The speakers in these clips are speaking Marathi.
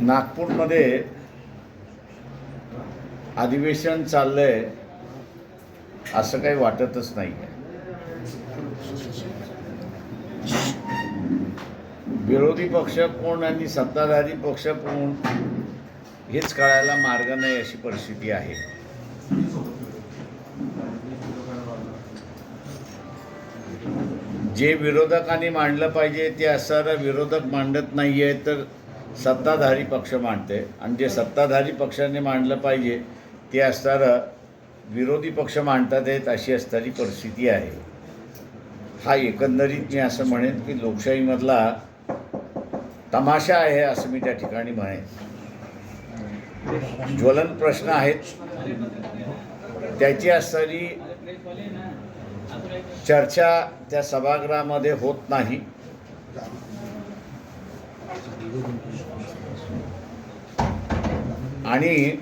नागपूरमध्ये अधिवेशन चाललंय असं काही वाटतच नाही विरोधी पक्ष कोण आणि सत्ताधारी पक्ष कोण हेच कळायला मार्ग नाही अशी परिस्थिती आहे. जे विरोधकांनी मांडलं पाहिजे ते असणारा विरोधक मांडत नाही आहे तर सत्ताधारी पक्ष मांडते. आणि जे सत्ताधारी पक्षाने मांडलं पाहिजे ते असणारं विरोधी पक्ष मांडतात आहेत अशी असणारी परिस्थिती आहे. हा एकंदरीत मी असं म्हणेन की लोकशाहीमधला तमाशा आहे असं मी त्या ठिकाणी म्हणेन. ज्वलन प्रश्न आहेत. त्याची असणारी चर्चा त्या सभागृहामध्ये होत नाही. आणि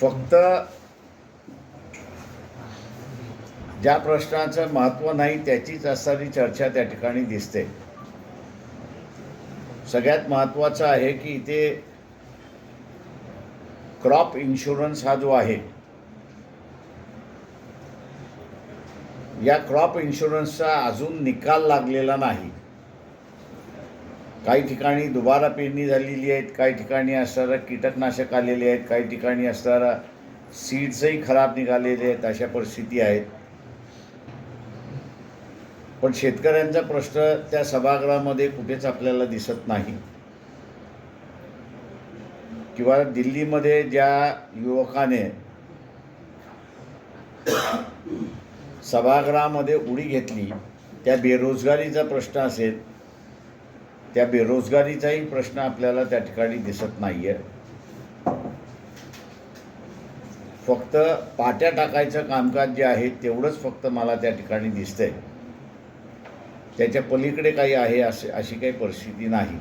फक्त ज्या प्रश्नाचं महत्त्व नाही त्याचीच असणारी चर्चा त्या ठिकाणी दिसते. सगळ्यात महत्त्वाचं आहे की इथे क्रॉप इन्शुरन्स हा जो आहे या क्रॉप इन्शुरन्सचा अजून निकाल लागलेला नाही. काही ठिकाणी दुबारा पेरणी झालेली आहेत काही ठिकाणी असणारा कीटकनाशक आलेले आहेत काही ठिकाणी असणारा सीड्सही खराब निघालेले आहेत अशा परिस्थिती आहेत. पण शेतकऱ्यांचा प्रश्न त्या सभागृहामध्ये कुठेच आपल्याला दिसत नाही. किंवा दिल्लीमध्ये ज्या युवकाने सभागृहामध्ये उडी घेतली त्या बेरोजगारीचा प्रश्न असेल त्या बेरोजगारीचाही प्रश्न आपल्याला त्या ठिकाणी दिसत नाही आहे फक्त पाट्या टाकायचं कामकाज जे आहे तेवढंच फक्त मला त्या ठिकाणी दिसतंय. त्याच्या पलीकडे काही आहे असे अशी काही परिस्थिती नाही.